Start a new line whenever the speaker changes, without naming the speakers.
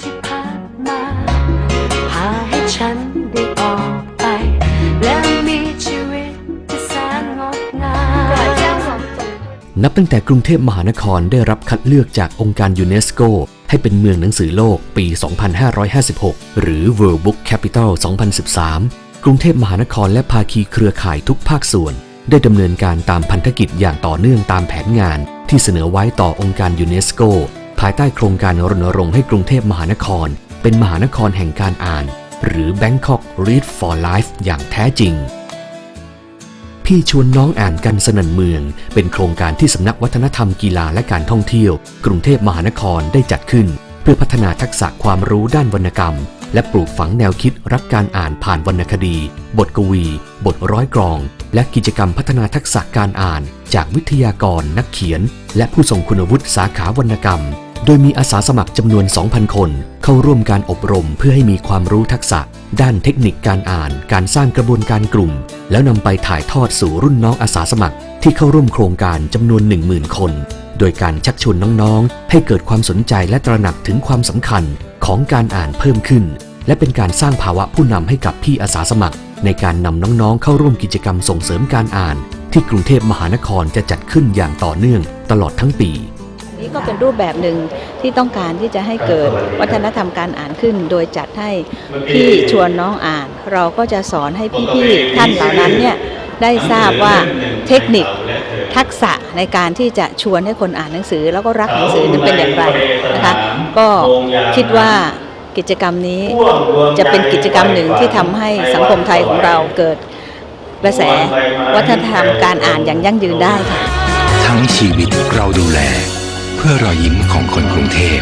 ที่พัดมา พาให้ฉันได้ออกไป และมีชีวิตที่แสนงดงาม
นับตั้งแต่กรุงเทพมหานครได้รับคัดเลือกจากองค์การยูเนสโก ให้เป็นเมืองหนังสือโลกปี 2556 หรือ World Book Capital 2013 กรุงเทพมหานครและภาคีเครือข่ายทุกภาคส่วน ได้ดำเนินการตามพันธกิจอย่างต่อเนื่องตามแผนงานที่เสนอไว้ต่อองค์การยูเนสโก ภายใต้โครงการรณรงค์ให้กรุงเทพมหานคร เป็นมหานครแห่งการอ่าน หรือ Bangkok Read for Life อย่างแท้จริง พี่ชวนน้องอ่านกันสนั่นเมือง เป็นโครงการที่สำนักวัฒนธรรมกีฬาและการท่องเที่ยว กรุงเทพมหานครได้จัดขึ้น เพื่อพัฒนาทักษะความรู้ด้านวรรณกรรม และปลูกฝังแนวคิดรักการอ่านผ่านวรรณคดี บทกวี บทร้อยกรอง และกิจกรรมพัฒนาทักษะการอ่าน จากวิทยากรนักเขียน และผู้ทรงคุณวุฒิสาขาวรรณกรรม โดยมีอาสาสมัครจำนวน 2,000 คน เข้าร่วมการอบรมเพื่อให้มีความรู้ทักษะ ด้านเทคนิคการอ่าน การสร้างกระบวนการกลุ่ม แล้วนำไปถ่ายทอดสู่รุ่นน้องอาสาสมัคร ที่เข้าร่วมโครงการจำนวน 10,000 คน โดยการชักชวนน้องๆ ให้เกิดความสนใจและตระหนักถึงความสำคัญของการอ่านเพิ่มขึ้น และเป็นการสร้างภาวะผู้นำให้กับพี่อาสาสมัคร ในการนำน้องๆ เข้าร่วมกิจกรรมส่งเสริมการอ่าน ที่กรุงเทพมหานครจะจัดขึ้นอย่างต่อเนื่องตลอดทั้งปี
นี่ก็เป็นรูปแบบหนึ่งที่ต้องการที่จะให้เกิดวัฒนธรรมการอ่านขึ้น โดยจัดให้พี่ชวนน้องอ่าน เราก็จะสอนให้พี่ๆท่านเหล่านั้นเนี่ยได้ทราบว่าเทคนิคทักษะในการที่จะชวนให้คนอ่านหนังสือ แล้วก็รักหนังสือนั้นเป็นอย่างไรนะคะก็คิดว่ากิจกรรมนี้จะเป็นกิจกรรมหนึ่งที่ทำให้สังคมไทยของเราเกิดกระแสวัฒนธรรมการอ่านอย่างยั่งยืนได้ค่ะ
ทั้งชีวิตเราดูแล เพื่อรอยยิ้มของคนกรุงเทพ